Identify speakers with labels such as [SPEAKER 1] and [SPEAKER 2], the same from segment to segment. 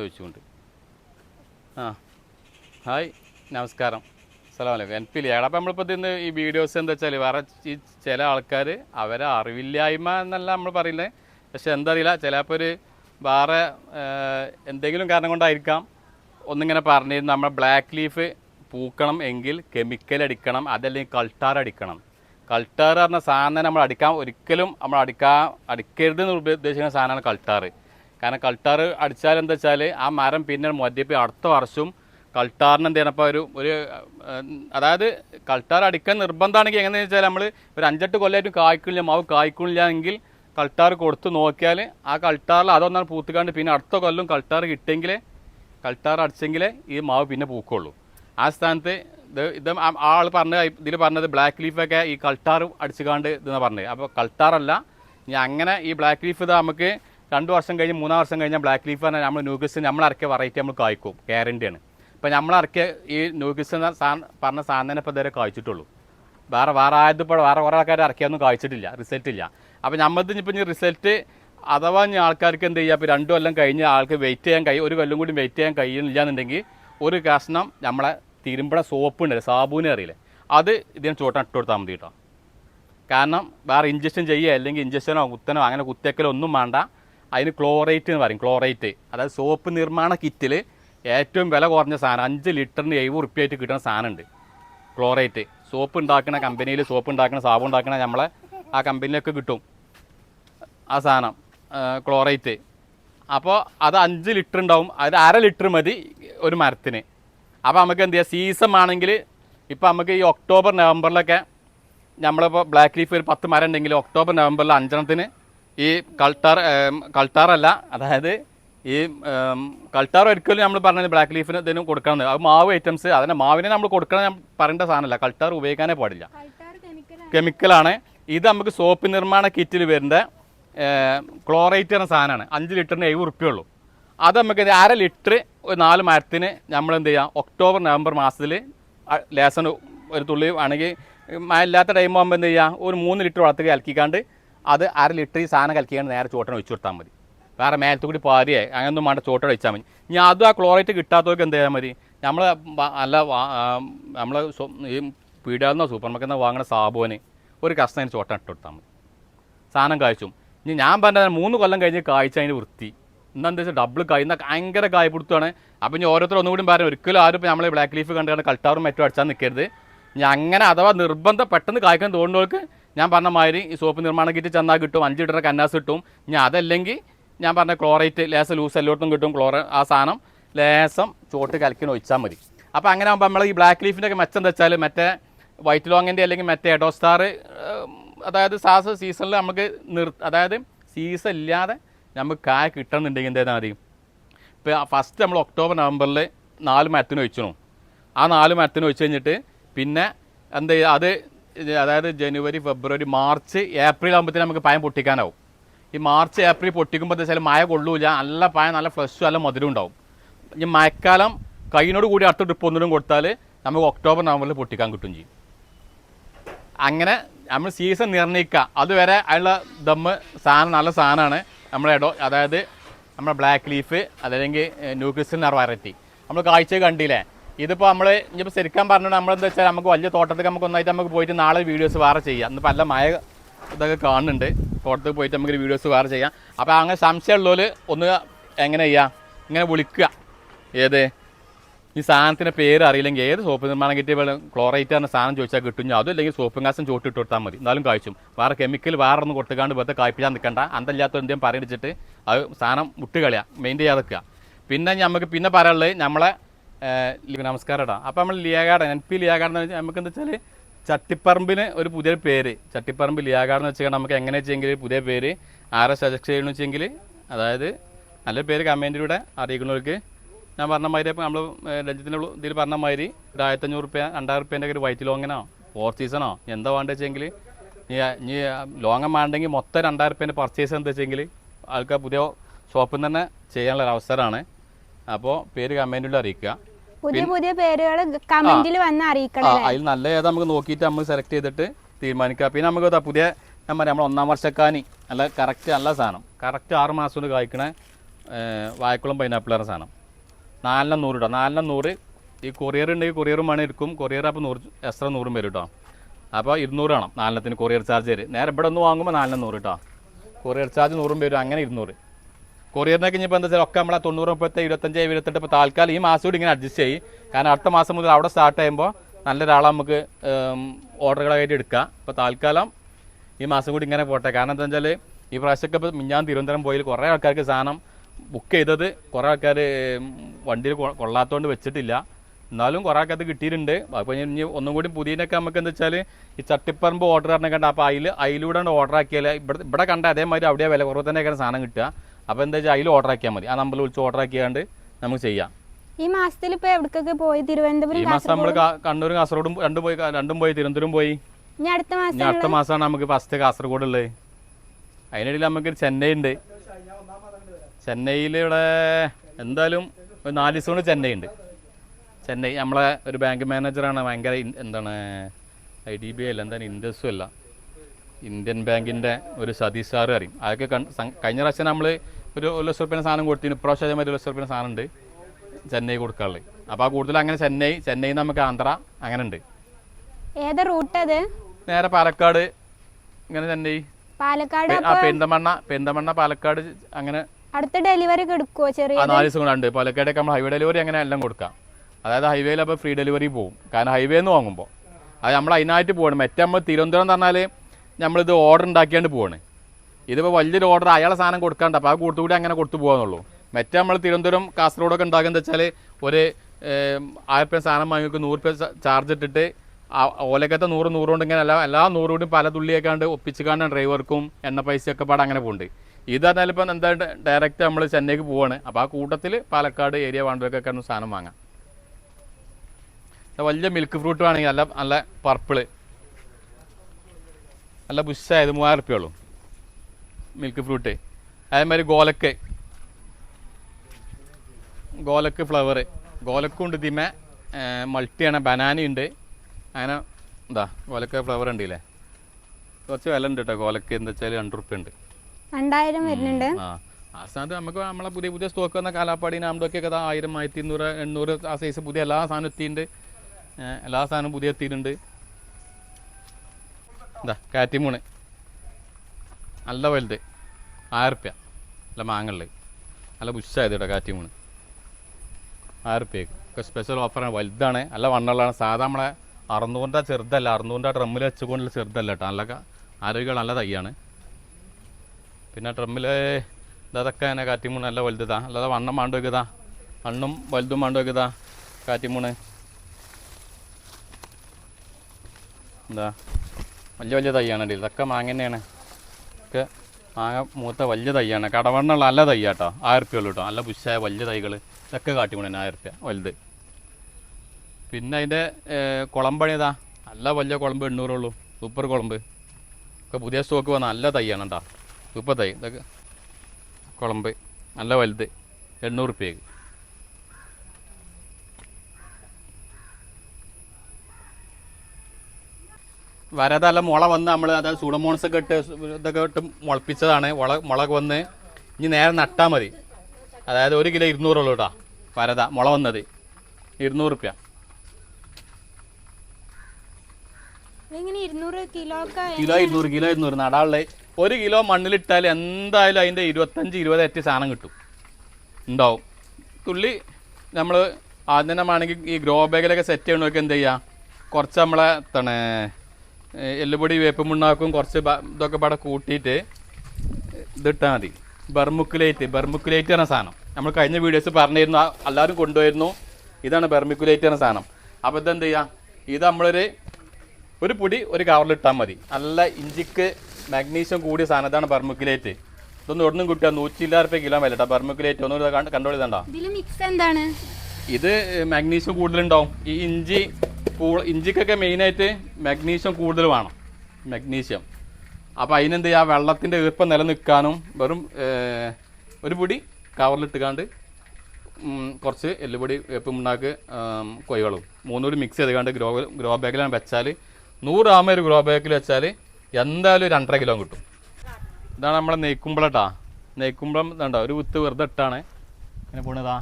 [SPEAKER 1] ചോദിച്ചുകൊണ്ട്. ആ. ഹായ്. നമസ്കാരം. അലൈക്കും. എൻ പി ലിയാട് അപ്പം നമ്മളിപ്പോൾ ഇന്ന് ഈ വീഡിയോസ് എന്താ വെച്ചാൽ വേറെ ഈ ചില ആൾക്കാർ അവരെ അറിവില്ലായ്മ എന്നല്ല നമ്മൾ പറയുന്നത് പക്ഷെ എന്താ അറിയില്ല ചിലപ്പോൾ ഒരു വേറെ എന്തെങ്കിലും കാരണം കൊണ്ടായിരിക്കാം. ഒന്നിങ്ങനെ പറഞ്ഞിരുന്നു. നമ്മൾ ബ്ലാക്ക് ലീഫ് പൂക്കണം എങ്കിൽ കെമിക്കൽ അടിക്കണം അതല്ലെങ്കിൽ കൾട്ടാർ അടിക്കണം. കൾട്ടാർ പറഞ്ഞ സാധനം നമ്മൾ അടിക്കാൻ ഒരിക്കലും നമ്മൾ അടിക്കാൻ അടിക്കരുത് എന്ന് ഉദ്ദേശിക്കുന്ന സാധനമാണ് കൾട്ടാർ. കാരണം കൾട്ടാർ അടിച്ചാൽ എന്താ വെച്ചാൽ ആ മരം പിന്നെ മദ്യപ്പി അടുത്ത വർഷവും കൾട്ടാറിന് എന്ത് ചെയ്യണം? ഒരു ഒരു അതായത് കൾട്ടാർ അടിക്കാൻ നിർബന്ധമാണെങ്കിൽ എങ്ങനെയാണെന്ന് വെച്ചാൽ നമ്മൾ ഒരു അഞ്ചെട്ട് കൊല്ലമായിട്ട് കായ്ക്കുന്നില്ല മാവ് കായ്ക്കുന്നില്ല എങ്കിൽ കൾട്ടാർ കൊടുത്ത് നോക്കിയാൽ ആ കൾട്ടാറിൽ അതൊന്നാണ് പൂത്തുകാണ്ട് പിന്നെ അടുത്ത കൊല്ലം കൾട്ടാർ കിട്ടിയെങ്കിൽ കൾട്ടാർ അടിച്ചെങ്കിൽ ഈ മാവ് പിന്നെ പൂക്കുള്ളൂ. ആ സ്ഥാനത്ത് ഇത് ഇത് ആൾ പറഞ്ഞ ഇതിൽ പറഞ്ഞത് ബ്ലാക്ക് ലീഫൊക്കെ ഈ കൾട്ടാർ അടിച്ചുകാണ്ട് ഇതെന്ന് പറഞ്ഞത്. അപ്പോൾ കൾട്ടാറല്ല ഇനി അങ്ങനെ ഈ ബ്ലാക്ക് ലീഫ് ഇത് നമുക്ക് രണ്ട് വർഷം കഴിഞ്ഞ് മൂന്നാം വർഷം കഴിഞ്ഞാൽ ബ്ലാക്ക് ലീഫ് പറഞ്ഞാൽ നമ്മൾ ന്യൂഗസ് നമ്മളിറക്കിയ വെറൈറ്റി നമ്മൾ കായ്ക്കും. ഗ്യാരണ്ടിയാണ് ഇപ്പം നമ്മളിറക്കിയ ഈ ന്യൂഗസ് എന്ന സാ പറഞ്ഞ സാധനം ഇപ്പോൾ ഇതുവരെ കായ്ച്ചിട്ടുള്ളൂ. വേറെ വേറെ ആയതിപ്പോൾ വേറെ കുറേ ആൾക്കാർ ഇറക്കിയൊന്നും കായ്ച്ചിട്ടില്ല. റിസൾട്ട് ഇല്ല. അപ്പോൾ നമ്മൾക്ക് ഇപ്പം ഇനി റിസൾട്ട് അഥവാ ഇനി ആൾക്കാർക്ക് എന്ത് ചെയ്യുക ഇപ്പോൾ രണ്ടു കൊല്ലം കഴിഞ്ഞ് ആൾക്ക് വെയിറ്റ് ചെയ്യാൻ കഴിയും ഒരു കൊല്ലം കൂടി വെയിറ്റ് ചെയ്യാൻ കഴിയുന്നില്ല എന്നുണ്ടെങ്കിൽ ഒരു കഷ്ണം നമ്മളെ തിരുമ്പണ സോപ്പ് ഉണ്ട് സാബൂന് അറിയില്ലേ? അത് ഇതിന് ചോട്ടം ഇട്ട് കൊടുത്താൽ മതി കേട്ടോ. കാരണം വേറെ ഇഞ്ചക്ഷൻ ചെയ്യുക അല്ലെങ്കിൽ ഇഞ്ചക്ഷനോ കുത്തനോ അങ്ങനെ കുത്തിയക്കലോ ഒന്നും വേണ്ട. അതിന് ക്ലോറേറ്റ് എന്ന് പറയും ക്ലോറേറ്റ് അതായത് സോപ്പ് നിർമ്മാണ കിറ്റിൽ ഏറ്റവും വില കുറഞ്ഞ സാധനം അഞ്ച് ലിറ്ററിന് എഴുപത് റുപ്യായിട്ട് കിട്ടുന്ന സാധനമുണ്ട്. ക്ലോറേറ്റ് സോപ്പ് ഉണ്ടാക്കുന്ന കമ്പനിയിൽ സോപ്പ് ഉണ്ടാക്കുന്ന സാബു ഉണ്ടാക്കുന്ന നമ്മളെ ആ കമ്പനിയിലൊക്കെ കിട്ടും. ആ സാധനം ക്ലോറേറ്റ് അപ്പോൾ അത് അഞ്ച് ലിറ്റർ ഉണ്ടാവും അത് അര ലിറ്റർ മതി ഒരു മരത്തിന്. അപ്പോൾ നമുക്ക് എന്ത് ചെയ്യാം? സീസൺ ആണെങ്കിൽ ഇപ്പോൾ നമുക്ക് ഈ ഒക്ടോബർ നവംബറിലൊക്കെ നമ്മളിപ്പോൾ ബ്ലാക്ക് ലീഫ് ഒരു പത്ത് മരം ഉണ്ടെങ്കിൽ ഒക്ടോബർ നവംബറിൽ അഞ്ചെണ്ണത്തിന് ഈ കൾട്ടാർ കൾട്ടാറല്ല അതായത് ഈ കൾട്ടാർ ഒരിക്കലും നമ്മൾ പറഞ്ഞത് ബ്ലാക്ക് ലീഫിന് ഇതിനും കൊടുക്കണം അത് മാവ് ഐറ്റംസ് അതിനെ മാവിനെ നമ്മൾ കൊടുക്കണം പറയേണ്ട സാധനമല്ല. കൾട്ടാർ ഉപയോഗിക്കാനേ പാടില്ല. കെമിക്കലാണ് ഇത് നമുക്ക് സോപ്പ് നിർമ്മാണ കിറ്റിൽ വരുന്ന ക്ലോറേറ്റ് എന്ന സാധനമാണ്. അഞ്ച് ലിറ്ററിന് എഴുപത് ഉറുപ്പ്യുള്ളൂ അത് നമുക്ക് അര ലിറ്റർ ഒരു നാല് മരത്തിന് നമ്മൾ എന്ത് ചെയ്യാം? ഒക്ടോബർ നവംബർ മാസത്തിൽ ലേസൺ ഒരു തുള്ളി ആണെങ്കിൽ മഴ ഇല്ലാത്ത ടൈം ആകുമ്പോൾ എന്ത് ചെയ്യുക ഒരു മൂന്ന് ലിറ്റർ വളർത്തുക കലക്കിക്കാണ്ട് അത് അര ലിറ്റർ ഈ സാധനം കലക്കിയാണ് നേരെ ചോട്ടനെ ഒഴിച്ചു കൊടുത്താൽ മതി. വേറെ മേലത്തു കൂടി പാതിയെ അങ്ങനൊന്നും വേണ്ട ചോട്ട ഒഴിച്ചാൽ മതി. ഇനി അതും ആ ക്ലോറൈറ്റ് കിട്ടാത്തവർക്ക് എന്ത് ചെയ്താൽ മതി? നമ്മൾ അല്ല നമ്മൾ ഈ പീടികന്നോ സൂപ്പർ മാർക്കറ്റിൽ നിന്ന് വാങ്ങുന്ന സാബുവിന് ഒരു കഷ്ണം അതിന് ചോട്ടം ഇട്ട് കൊടുത്താൽ മതി. സാധനം കായ്ച്ചും. ഇനി ഞാൻ പറഞ്ഞ മൂന്ന് കൊല്ലം കഴിഞ്ഞ് കായ്ച്ച അതിന് വൃത്തി. ഇന്നെന്താ വെച്ചാൽ ഡബിൾ കായ്. എന്നാൽ ഭയങ്കര കായ് പിടുത്താണ് അപ്പം ഇനി ഓരോരുത്തർ ഒന്നുകൂടി പറഞ്ഞു ഒരിക്കലും ആരും ഇപ്പോൾ നമ്മൾ ബ്ലാക്ക് ലീഫ് കണ്ടുകൊണ്ട് കൾട്ടാറും മറ്റും അടിച്ചാൽ നിൽക്കരുത് ഇനി അങ്ങനെ അഥവാ നിർബന്ധം പെട്ടെന്ന് കായ്ക്കാൻ തോന്നുന്നവർക്ക് ഞാൻ പറഞ്ഞ മാതിരി ഈ സോപ്പ് നിർമ്മാണ കിറ്റ് ചെന്നാൽ കിട്ടും അഞ്ച് ലിറ്റർ കന്നാസ് കിട്ടും. ഇനി അതല്ലെങ്കിൽ ഞാൻ പറഞ്ഞ ക്ലോറൈറ്റ് ലേസം ലൂസ് എല്ലായിടത്തും കിട്ടും. ക്ലോറ ആ സാധനം ലേസം ചോട്ട് കലക്കിന് ഒഴിച്ചാൽ മതി. അപ്പോൾ അങ്ങനെ ആകുമ്പോൾ നമ്മൾ ഈ ബ്ലാക്ക് ലീഫിന്റെ ഒക്കെ മെച്ചം വെച്ചാൽ മറ്റേ വൈറ്റ് ലോങ്ങിന്റെ അല്ലെങ്കിൽ മറ്റേ എഡോസ്റ്റാർ അതായത് സാസ് സീസണിൽ നമുക്ക് നിർ അതായത് സീസൺ ഇല്ലാതെ നമുക്ക് കായ കിട്ടണമെന്നുണ്ടെങ്കിൽ എന്താ മതി? ഇപ്പോൾ ഫസ്റ്റ് നമ്മൾ ഒക്ടോബർ നവംബറിൽ നാല് മരത്തിന് വെച്ചു ആ നാല് മരത്തിന് വെച്ച് കഴിഞ്ഞിട്ട് പിന്നെ എന്താ അത് അതായത് ജനുവരി ഫെബ്രുവരി മാർച്ച് ഏപ്രിൽ ആകുമ്പോഴത്തേനും നമുക്ക് പായം പൊട്ടിക്കാനാവും. ഈ മാർച്ച് ഏപ്രിൽ പൊട്ടിക്കുമ്പോൾ എന്താ വെച്ചാൽ മഴ കൊള്ളൂല നല്ല പായ നല്ല ഫ്രഷും നല്ല മധുരം ഉണ്ടാവും. ഈ മഴക്കാലം കൈനോട് കൂടി അടുത്ത ട്രിപ്പ് ഒന്നിനും കൊടുത്താൽ നമുക്ക് ഒക്ടോബർ നവംബറിൽ പൊട്ടിക്കാൻ കിട്ടും ചെയ്യും. അങ്ങനെ നമ്മൾ സീസൺ നിർണയിക്കുക. അതുവരെ അതിനുള്ള ദമ്മ് സാധനം നല്ല സാധനമാണ് നമ്മുടെ ഇടോ അതായത് നമ്മുടെ ബ്ലാക്ക് ലീഫ് അതല്ലെങ്കിൽ ന്യൂക്രിസ്റ്റൽ വെറൈറ്റി നമ്മൾ കാഴ്ച കണ്ടില്ലേ? ഇതിപ്പോൾ നമ്മൾ ഇനിയിപ്പോൾ ശരിക്കാൻ പറഞ്ഞാൽ നമ്മളെന്താ വെച്ചാൽ നമുക്ക് വലിയ തോട്ടത്തിൽ നമുക്ക് ഒന്നായിട്ട് നമുക്ക് പോയിട്ട് നാളെ വീഡിയോസ് വേറെ ചെയ്യാം. ഇന്നിപ്പോൾ നല്ല മഴ ഇതൊക്കെ കാണുന്നുണ്ട്. തോട്ടത്തിൽ പോയിട്ട് നമുക്ക് വീഡിയോസ് വേറെ ചെയ്യാം. അപ്പോൾ അങ്ങനെ സംശയമുള്ളവർ ഒന്ന് എങ്ങനെ ചെയ്യുക ഇങ്ങനെ വിളിക്കുക. ഏത്? ഈ സാധനത്തിന്റെ പേര് അറിയില്ലെങ്കിൽ ഏത് സോപ്പ് നിർമ്മാണം കിട്ടിയ ക്ലോറൈറ്റ് എന്ന സാധനം ചോദിച്ചാൽ കിട്ടും. അതും അല്ലെങ്കിൽ സോപ്പും കാശും ചോട്ടിട്ട് കൊടുത്താൽ മതി. എന്നാലും കാഴ്ചും വേറെ കെമിക്കൽ വേറെ ഒന്നും കൊടുത്തുകാണ്ട് വെറുതെ കായ്പിക്കാൻ നിൽക്കണ്ട. അന്തല്ലാത്ത എന്തെങ്കിലും പറഞ്ഞിട്ട് അത് സാധനം മുട്ടുകളയുക മെയിൻ ചെയ്യാതെ വെക്കുക പിന്നെ നമുക്ക് പിന്നെ പറയാനുള്ളത് നമ്മളെ നമസ്കാരം കേട്ടോ അപ്പോൾ നമ്മൾ ലിയാഗാർഡൻ എൻ പി ലിയാഗാർഡൻ എന്ന് വെച്ചാൽ നമുക്ക് എന്താ വെച്ചാൽ ചട്ടിപ്പറമ്പിന് ഒരു പുതിയ പേര്. ചട്ടിപ്പറമ്പ് ലിയാഗാർഡൻ എന്ന് വെച്ചാൽ നമുക്ക് എങ്ങനെ വെച്ചെങ്കിൽ പുതിയ പേര്? ആരെ സജസ്റ്റ് ചെയ്യണമെന്ന് വെച്ചെങ്കിൽ അതായത് നല്ല പേര് കമന്റിലൂടെ അറിയിക്കുന്നവർക്ക് ഞാൻ പറഞ്ഞ മാതിരി അപ്പോൾ നമ്മൾ രഞ്ജിത്തിന്റെ ഇതിൽ പറഞ്ഞ മാതിരി ഒരു ആയിരത്തഞ്ഞൂറ് റുപ്യ രണ്ടായിരം റുപ്യേന്റെ ഒരു വൈറ്റ് ലോങ്ങിനോ ഫോർ സീസണോ എന്താ വേണ്ടത് വെച്ചെങ്കിൽ നീ നീ ലോങ്ങം വേണ്ടെങ്കിൽ മൊത്തം രണ്ടായിരം റുപ്യേന്റെ പർച്ചേസ് എന്താ വെച്ചെങ്കിൽ ആൾക്കാർ പുതിയ ഷോപ്പിൽ നിന്ന് തന്നെ ചെയ്യാനുള്ള ഒരു അവസരമാണ് അപ്പോൾ പേര് കമന്റിലൂടെ അറിയിക്കുക.
[SPEAKER 2] പുതിയ പുതിയ പേരുകൾ കമന്റിൽ വന്ന് അറിയിക്കണം
[SPEAKER 1] അതിൽ നല്ല ഏതാ നമുക്ക് നോക്കിയിട്ട് നമ്മൾ സെലക്ട് ചെയ്തിട്ട് തീരുമാനിക്കാം പിന്നെ നമുക്ക് പുതിയ ഞാൻ പറയാം നമ്മൾ ഒന്നാം വർഷക്കാനി. നല്ല കറക്റ്റ് നല്ല സാധനം. കറക്റ്റ് ആറ് മാസം കൊണ്ട് കായ്ക്കണ വായക്കുളം പറഞ്ഞ സാധനം. നാലിനെ നൂറ് കേട്ടോ നാലിനെ നൂറ്. ഈ കൊറിയർ ഉണ്ടെങ്കിൽ കൊറിയറും വേണേൽ എടുക്കും. കൊറിയർ അപ്പോൾ നൂറ് എക്സ്ട്രാ നൂറും വരും കേട്ടോ അപ്പോൾ ഇരുന്നൂറ് വേണം. നാലിനത്തിന് കൊറിയർ ചാർജ് വരും. നേരെ ഇവിടെ ഒന്ന് വാങ്ങുമ്പോൾ നാലിനെ നൂറ് കേട്ടോ കൊറിയർ ചാർജ് നൂറും വരും. അങ്ങനെ ഇരുന്നൂറ്. കൊറിയറിനൊക്കെ ഇനിയിപ്പോൾ എന്താ വെച്ചാൽ ഒക്കെ നമ്മളെ തൊണ്ണൂറ് മുപ്പത്തി ഇരുപത്തഞ്ച് ഇരുപത്തെട്ട് ഇപ്പോൾ താൽക്കാലം ഈ മാസം കൂടി ഇങ്ങനെ അഡ്ജസ്റ്റ് ചെയ്യും. കാരണം അടുത്ത മാസം മുതൽ അവിടെ സ്റ്റാർട്ട് ചെയ്യുമ്പോൾ നല്ലൊരാളെ നമുക്ക് ഓർഡറുകളായിട്ട് എടുക്കാം. ഇപ്പോൾ താൽക്കാലം ഈ മാസം കൂടി ഇങ്ങനെ പോട്ടെ. കാരണം എന്താ വെച്ചാൽ ഈ പ്രാവശ്യമൊക്കെ ഇപ്പോൾ മിഞ്ഞാൻ തിരുവനന്തപുരം പോയി കുറേ ആൾക്കാർക്ക് സാധനം ബുക്ക് ചെയ്തത്. കുറേ ആൾക്കാർ വണ്ടിയിൽ കൊള്ളാത്തതുകൊണ്ട് വെച്ചിട്ടില്ല. എന്നാലും കുറേ ആൾക്കാർക്ക് കിട്ടിയിട്ടുണ്ട്. അപ്പോൾ ഇനി ഒന്നും കൂടി പുതിയതിനൊക്കെ നമുക്ക് എന്താ വെച്ചാൽ ഈ ചട്ടിപ്പറമ്പ് ഓർഡർ പറഞ്ഞ കണ്ട അപ്പോൾ അതിൽ അതിലൂടെ ഓർഡർ ആക്കിയാൽ ഇവിടെ ഇവിടെ കണ്ട അതേമാതിരി അവിടെ വില കുറവ് തന്നെയൊക്കെയാണ് സാധനം കിട്ടുക. അപ്പോൾ എന്താ വെച്ചാൽ അതിൽ ഓർഡർ ആക്കിയാൽ മതി. ആ നമ്പറിൽ വിളിച്ച് ഓർഡർ ആക്കിയാണ്ട് നമുക്ക് ചെയ്യാം.
[SPEAKER 2] ഈ മാസത്തിൽ ഇപ്പോൾ എവിടേക്കൊക്കെ പോയി? തിരുവനന്തപുരം
[SPEAKER 1] ഈ മാസം നമ്മൾ കണ്ണൂരും കാസർഗോഡും രണ്ടും പോയി രണ്ടും പോയി തിരുവനന്തപുരം പോയി.
[SPEAKER 2] ഇനി അടുത്ത മാസം
[SPEAKER 1] ഇനി അടുത്ത മാസമാണ് നമുക്ക് ഫസ്റ്റ് കാസർഗോഡ് ഉള്ളത് അതിനിടയിൽ നമുക്ക് ചെന്നൈ ഉണ്ട്. ചെന്നൈയിൽ ഇവിടെ എന്തായാലും ഒരു നാല് ദിവസം കൊണ്ട് ചെന്നൈ ഉണ്ട്. ചെന്നൈ നമ്മളെ ഒരു ബാങ്ക് മാനേജറാണ് ഭയങ്കര ഇൻ- എന്താണ് ഐ ഡി ബി അല്ല എന്താണ് ഇൻഡസും അല്ല. ഇന്ത്യൻ ബാങ്കിന്റെ ഒരു സതീഷ് സാറ് അറിയും. അതൊക്കെ സം- കഴിഞ്ഞ പ്രാവശ്യം നമ്മൾ ഒരു ഒരു ലക്ഷം റുപ്യേന്റെ സാധനം കൊടുത്തിന് ഇപ്രാവശ്യം അതേമാതിരി ഒരു ലക്ഷം റുപ്യേന്റെ സാധനം ഉണ്ട് ചെന്നൈ കൊടുക്കാറുള്ളത് അപ്പോൾ ആ കൂടുതൽ അങ്ങനെ ചെന്നൈ ചെന്നൈ നമുക്ക് ആന്ധ്ര അങ്ങനെ ഉണ്ട്.
[SPEAKER 2] ഏതാ റൂട്ട് അത്?
[SPEAKER 1] നേരെ പാലക്കാട് ഇങ്ങനെ ചെന്നൈ.
[SPEAKER 2] പാലക്കാട്
[SPEAKER 1] ആ പെരിന്തമണ്ണ പെരിന്തമണ്ണ പാലക്കാട് അങ്ങനെ.
[SPEAKER 2] അടുത്ത ഡെലിവറി കൊടുക്കോ ചെറിയ
[SPEAKER 1] ആ നാല് ദിവസം ഉണ്ട് പാലക്കാടൊക്കെ നമ്മൾ ഹൈവേ ഡെലിവറി അങ്ങനെ എല്ലാം കൊടുക്കാം. അതായത് ഹൈവേയിൽ അപ്പോൾ ഫ്രീ ഡെലിവറി പോകും കാരണം ഹൈവേ നിന്ന് വാങ്ങുമ്പോൾ അത് നമ്മൾ അതിനായിട്ട് പോകണം മറ്റേ നമ്മൾ തിരുവനന്തപുരം എന്ന് പറഞ്ഞാൽ നമ്മളിത് ഓർഡർ ഉണ്ടാക്കിയാണ്ട് പോവാണ്. ഇതിപ്പോൾ വലിയൊരു ഓർഡർ അയാളെ സാധനം കൊടുക്കാണ്ട് അപ്പോൾ ആ കൂട്ടുകൂടി അങ്ങനെ കൊടുത്തു പോകാന്നുള്ളൂ മറ്റേ നമ്മൾ തിരുവനന്തപുരം കാസർഗോഡൊക്കെ ഉണ്ടാക്കുന്നത് വെച്ചാൽ ഒരു ആയിരം രൂപ സാധനം വാങ്ങി നൂറ് രൂപ ചാർജ് ഇട്ടിട്ട് ഓലക്കത്തെ നൂറ് നൂറ് കൊണ്ട് ഇങ്ങനെ എല്ലാ എല്ലാ നൂറുകൂടി പല തുള്ളിയേക്കാണ്ട് ഒപ്പിച്ചുകാണ്ട് ഡ്രൈവർക്കും എണ്ണ പൈസയൊക്കെ പാടെ അങ്ങനെ പോകുന്നുണ്ട് ഇത് പറഞ്ഞാൽ ഇപ്പം എന്താ ഡയറക്റ്റ് നമ്മൾ ചെന്നൈക്ക് പോവാണ്. അപ്പോൾ ആ കൂട്ടത്തിൽ പാലക്കാട് ഏരിയ വാണ്ടൊക്കെ ആണ് സാധനം വാങ്ങാം. വലിയ മിൽക്ക് ഫ്രൂട്ട് വേണമെങ്കിൽ നല്ല നല്ല പർപ്പിൾ നല്ല ബുഷായത് മൂവായിരം റുപ്യ ഉള്ളൂ. മിൽക്ക് ഫ്രൂട്ട് അതേമാതിരി ഗോലക്ക്. ഗോലക്ക് ഫ്ലവർ ഗോലക്കുണ്ട് തിമ ഇതിമേ. മൾട്ടിയാണ് ബനാനയുണ്ട് അങ്ങനെ എന്താ ഗോലക്ക ഫ്ലവർ ഉണ്ട് ഇല്ലേ കുറച്ച് വില ഉണ്ട് കേട്ടോ ഗോലക്ക. എന്താ വെച്ചാൽ രണ്ട് റുപ്യ ഉണ്ട്.
[SPEAKER 2] രണ്ടായിരം വരുന്നുണ്ട്.
[SPEAKER 1] ആ. ആ സ്ഥാനത്ത് നമുക്ക് നമ്മളെ പുതിയ പുതിയ സ്റ്റോക്ക് വന്ന കാലാപ്പാടി നാമ്പൊക്കെ ആയിരം ആയിരത്തി ഇരുന്നൂറ് എണ്ണൂറ് ആ സൈസ് പുതിയ എല്ലാ സാധനം എത്തിയിട്ടുണ്ട്. എല്ലാ സാധനവും പുതിയ എത്തിയിട്ടുണ്ട്. എന്താ കാറ്റിമൂണ്. നല്ല വലുത്. ആയിരപ്പ്യ നല്ല മാങ്ങളിൽ നല്ല ബുഷായത് കേട്ടോ കാറ്റി മൂന്ന് റുപ്യക്ക് ഒക്കെ സ്പെഷ്യൽ ഓഫറാണ് വലുതാണ്. നല്ല വണ്ണുള്ളതാണ്. സാധാ നമ്മളെ അറുന്നൂറിന്റെ ചെറുതല്ല. അറുന്നൂറിന്റെ ഡ്രമ്മിൽ വെച്ചുകൊണ്ടുള്ള ചെറുതല്ല കേട്ടോ. നല്ല ആരോഗ്യം നല്ല തൈയാണ്. പിന്നെ ഡ്രമ്മിൽ ഇതൊക്കെ തന്നെ കാറ്റിമൂണ് നല്ല വലുതാ അല്ലാതെ വണ്ണം മാണ്ട് വെക്കുതാ വണ്ണും വലുതും മാണ്ട് വെക്കുതാ കാറ്റിമൂണ് എന്താ? വലിയ വലിയ തൈയാണ് ഇതൊക്കെ മാങ്ങ തന്നെയാണ്. ഒക്കെ ആ മൂത്ത വലിയ തൈയാണ്. കടവണ്ണുള്ള നല്ല തൈ കേട്ടോ ആയിരം റുപ്യ ഉള്ളൂ കേട്ടോ നല്ല പുഷായ വലിയ തൈകൾ ഇതൊക്കെ കാട്ടിമൂണ ആയിരം റുപ്യ വലുത്. പിന്നെ അതിന്റെ കുളമ്പണി ഇതാ നല്ല വലിയ കുളമ്പ് എണ്ണൂറുള്ളൂ. സൂപ്പർ കുളമ്പ്. ഒക്കെ പുതിയ സ്റ്റോക്ക് വന്ന നല്ല തൈയാണ് കേട്ടോ സൂപ്പർ തൈ. ഇതൊക്കെ കുളമ്പ്. നല്ല വലുത്. എണ്ണൂറ് റുപ്യക്ക് വരാതല്ല മുള വന്ന് നമ്മൾ അതായത് സൂഡമോൺസ് ഒക്കെ ഇട്ട് ഇതൊക്കെ ഇട്ട് മുളപ്പിച്ചതാണ്. മുള മുളക് വന്ന് ഇനി നേരെ നട്ടാൽ മതി. അതായത് ഒരു കിലോ ഇരുന്നൂറുള്ളൂ കേട്ടോ വരത മുള വന്നത്. ഇരുന്നൂറ് റുപ്യ.
[SPEAKER 2] കിലോ
[SPEAKER 1] ഇരുന്നൂറ് കിലോ ഇരുന്നൂറ് നടാളെ ഒരു കിലോ മണ്ണിലിട്ടാൽ എന്തായാലും അതിന്റെ ഇരുപത്തഞ്ച് ഇരുപത് എറ്റ് സാധനം കിട്ടും. ഉണ്ടാവും. തുള്ളി നമ്മൾ ആദ്യം തന്നെ വേണമെങ്കിൽ ഈ ഗ്രോ ബാഗിലൊക്കെ സെറ്റ് ചെയ്യണമൊക്കെ എന്ത് ചെയ്യുക കുറച്ച് നമ്മളെ എന്താണ് എല്ലുപൊടി വേപ്പ് മുണ്ണാക്കും കുറച്ച് ഇതൊക്കെ പാടെ കൂട്ടിയിട്ട് ഇതിട്ടാൽ മതി. ബർമുക്കുലേറ്റ്. ബർമുക്കുലേറ്റ് എന്ന സാധനം. നമ്മൾ കഴിഞ്ഞ വീഡിയോസ് പറഞ്ഞിരുന്നു എല്ലാവരും കൊണ്ടുപോയിരുന്നു ഇതാണ് ബർമിക്കുലേറ്റ് എന്ന സാധനം. അപ്പോൾ ഇതെന്ത് ചെയ്യുക ഇത് നമ്മളൊരു ഒരു പൊടി ഒരു കവറിലിട്ടാൽ മതി. നല്ല ഇഞ്ചിക്ക് മാഗ്നീഷ്യം കൂടിയ സാധനം. ഇതാണ് ബർമുക്കുലേറ്റ്. ഇതൊന്നും ഒന്നും കിട്ടുക നൂറ്റി ഇല്ലാ റുപ്യ കിലോ വില കേട്ടോ ബർമുക്കുലേറ്റ്. ഒന്നും
[SPEAKER 2] കണ്ടോളിതണ്ടോ?
[SPEAKER 1] ഇത് മാഗ്നീഷ്യം കൂടുതലുണ്ടാവും. ഈ ഇഞ്ചി ഇഞ്ചിക്കൊക്കെ മെയിനായിട്ട് മഗ്നീഷ്യം കൂടുതൽ വേണം. മഗ്നീഷ്യം. അപ്പോൾ അതിനെന്ത് ചെയ്യുക വെള്ളത്തിന്റെ ഈർപ്പം നിലനിൽക്കാനും വെറും ഒരു പൊടി കവറിലിട്ടുകാണ്ട് കുറച്ച് എല്ലുപൊടി വേപ്പും ഉണ്ടാക്ക് കൊയ്കളും മൂന്നൂടി മിക്സ് ചെയ്തുകൊണ്ട് ഗ്രോ ഗ്രോ ബാഗിലാണ് വെച്ചാൽ നൂറ് ഗ്രാമ ഒരു ഗ്രോ ബാഗിൽ വെച്ചാൽ എന്തായാലും രണ്ടര കിലോ കിട്ടും. ഇതാണ് നമ്മളെ നെയ്ക്കുമ്പളട്ടാ നെയ്ക്കുമ്പളം കണ്ടോ ഒരു കുത്ത് വെറുതെ ഇട്ടാണ്. ഇങ്ങനെ പോണതാ.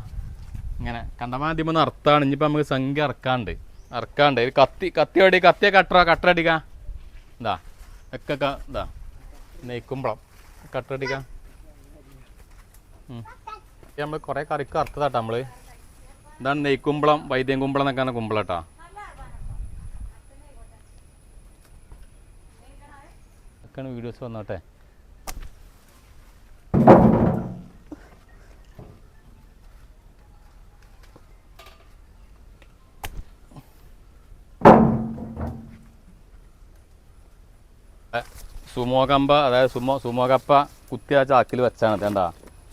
[SPEAKER 1] ഇങ്ങനെ കണ്ടമാദ്യം അർത്ഥമാണ് ഇനിയിപ്പോൾ നമുക്ക് സംഖ്യ ഇറക്കാണ്ട് ഇറക്കാണ്ട് ഇത് കത്തി കത്തി അടി കത്തിയെ കട്ടറ കട്ടറടിക്ക ഇതാ ഒക്കെ ഇതാ നെയ്ക്കുമ്പളം. കട്ടടിക്കാം നമ്മൾ കുറേ കറിക്ക് അറുത്തതാട്ടോ നമ്മൾ ഇതാണ് നെയ്ക്കുമ്പളം വൈദ്യം കുമ്പളം എന്നൊക്കെയാണ് കുമ്പളം കേട്ടോ ഒക്കെയാണ് വീഡിയോസ് വന്നോട്ടെ. സുമോ കമ്പ അതായത് സുമോ സുമോ കപ്പ കുത്തി ആ ചാക്കിൽ വെച്ചാണ്. വേണ്ട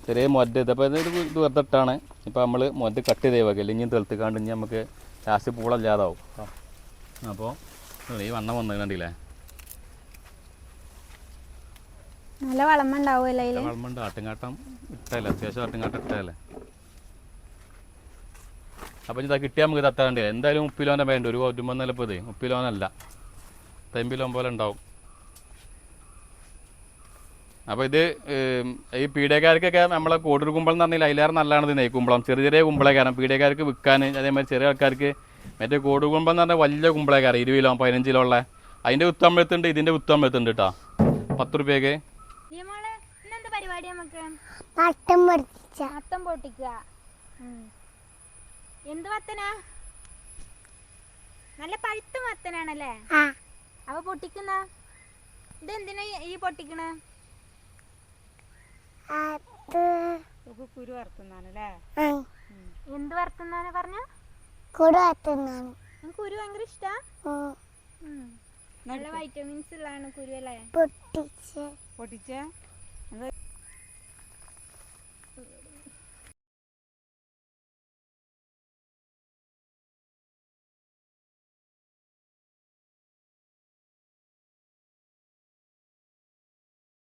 [SPEAKER 1] ചെറിയ മൊdd ഇതപ്പോൾ ഇത് ഇത് വെറുതെ ഇട്ടാണ്. ഇപ്പോൾ നമ്മൾ മൊdd കട്ട് ചെയ്തേ വെക്കുക ഇല്ലെങ്കിൽ തെളുത്തിക്കാണ്ട് ഇനി നമുക്ക് ലാസ്റ്റ് പൂളല്ലാതാവും അപ്പോൾ ഈ വണ്ണം വന്നു കണ്ടില്ലേ?
[SPEAKER 2] നല്ല വളമ ഉണ്ടാവുമല്ലോ അതിൽ?
[SPEAKER 1] വളമുണ്ട്. ആട്ടുംകാട്ടം ഇട്ടല്ലേ അത്യാവശ്യം ആട്ടുംകാട്ടം ഇട്ടല്ലേ അപ്പോൾ ഇതാ കിട്ടിയാൽ നമുക്ക് തത്താണ്ട് എന്തായാലും ഉപ്പിലോന്റെ വേണ്ട ഒരു ഒരുമൊന്നല്ല ഇപ്പോൾ ഇത്. ഉപ്പിലോനല്ല. തെമ്പിലോൻ പോലെ ഉണ്ടാവും. അപ്പോൾ ഇത് ഈ പീഡിയക്കാർക്കൊക്കെ നമ്മളെ കോടൂർ കുമ്പളം എന്ന് പറഞ്ഞാൽ അതിലേറെ നല്ലതാണ് ഇത് നെയ്ക്കുമ്പളം ചെറിയ ചെറിയ കുമ്പളേക്കാരം പീഡിയക്കാർക്ക് വിൽക്കാൻ അതേമാതിരി ചെറിയ ആൾക്കാർക്ക് മറ്റേ കോടൂർ കുമ്പളം എന്ന് പറഞ്ഞാൽ വലിയ കുമ്പളേക്കാരം ഇരുപത് കിലോ പതിനഞ്ച് കിലോ ഉള്ള. അതിന്റെ ഉത്തമ്പഴത്തുണ്ട് ഇതിന്റെ ഉത്തമ്പഴത്തുണ്ട് കേട്ടോ പത്ത് റുപ്യക്ക്.
[SPEAKER 2] മോളെ ഇന്നെന്ത് പരിപാടി നമുക്ക്
[SPEAKER 3] പട്ടം പൊടിച്ച
[SPEAKER 2] മത്തം പൊട്ടിക്കുക. എന്ത് വത്തനാ നല്ല പഴുത്ത വത്തനാണല്ലേ
[SPEAKER 3] ആ.
[SPEAKER 2] അവ പൊട്ടിക്കുന്ന? ഇതെന്തിനാ ഈ പൊട്ടിക്കണേ? കുരു വറുത്തുന്നാണല്ലേ എന്ത് വറുത്തുന്നാണ് പറഞ്ഞ?
[SPEAKER 3] കുരു
[SPEAKER 2] എനിക്ക് കുരു ഭയങ്കര ഇഷ്ടാ. നല്ല വൈറ്റമിൻസ് ഉള്ളതാണ് കുരു അല്ലേ?
[SPEAKER 3] പൊട്ടിച്ച്.
[SPEAKER 2] പൊട്ടിച്ച്?